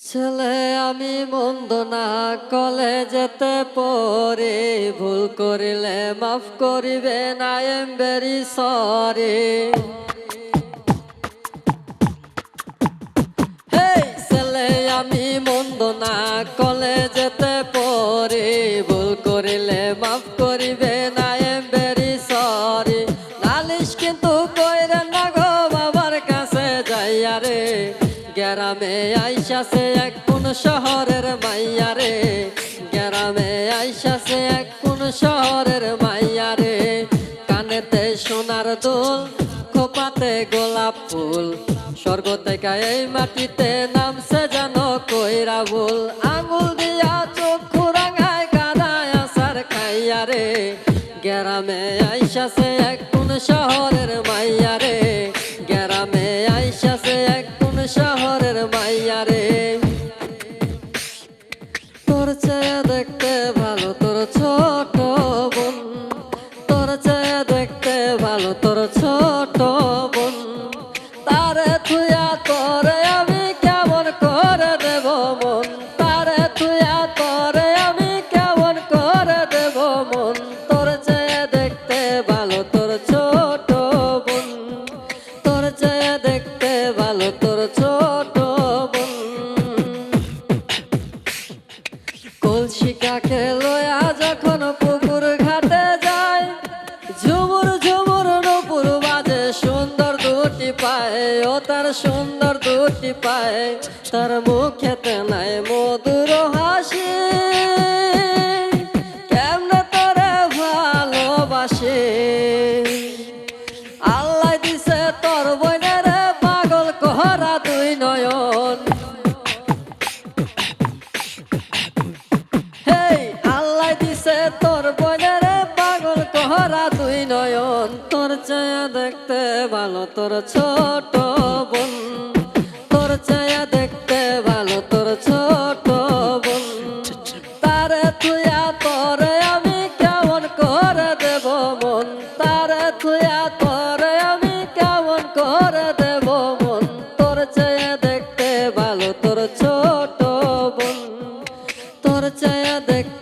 ছেলে আমি মন্দ না কলেজেতে পড়ে ভুল করিলে মাফ করিবে না এম ভেরি সরি ছেলে আমি মন্দ না কলেজেতে পড়ে ভুল করিলে মাফ করিবে না এম ভেরি সরি। নালিশ কিন্তু কইরে না গো বাবার কাছে যাইয়া রে, গ্রামে আইসাছে এক কোন শহরের মাইয়া রে। গ্রামে আইসাছে এক কোন শহরের মাইয়া রে। কানেতে সোনার দোল, খোপাতে গোলাপ ফুল। স্বর্গ থেকে এই মাটিতে নামছে যেন কইরা আঙুল দিয়া চক্ষু রাঙায় কাদায় আসার খাইয়া রে। গ্রামে আইসাছে এক কোন শহরের মাইয়া রে। গ্রামে আইসাছে তোর চেয়ে দেখতে ভালো তোর ছোট বোন। তোর চেয়ে দেখতে ভালো তোর ছোট লয়া যখন পুকুর ঘাটে যায়, ঝুমুর ঝুমুর নুপুর বাজে, সুন্দর দুটি পায়, ও তার সুন্দর দুটি পায়, তার মুখেতে নাই মধুর হাসি। দেখতে ভালো, তোর ছোট বোন। তোর চায়া দেখতে ভালো, তোর ছোট বোন। তারে তুই তোরে আমি কেমন করে দেব মন? তারে তুই তোরে আমি কেমন করে দেব মন? তোর চায়া দেখতে ভালো, তোর ছোট বোন। তোর চায়া দেখতে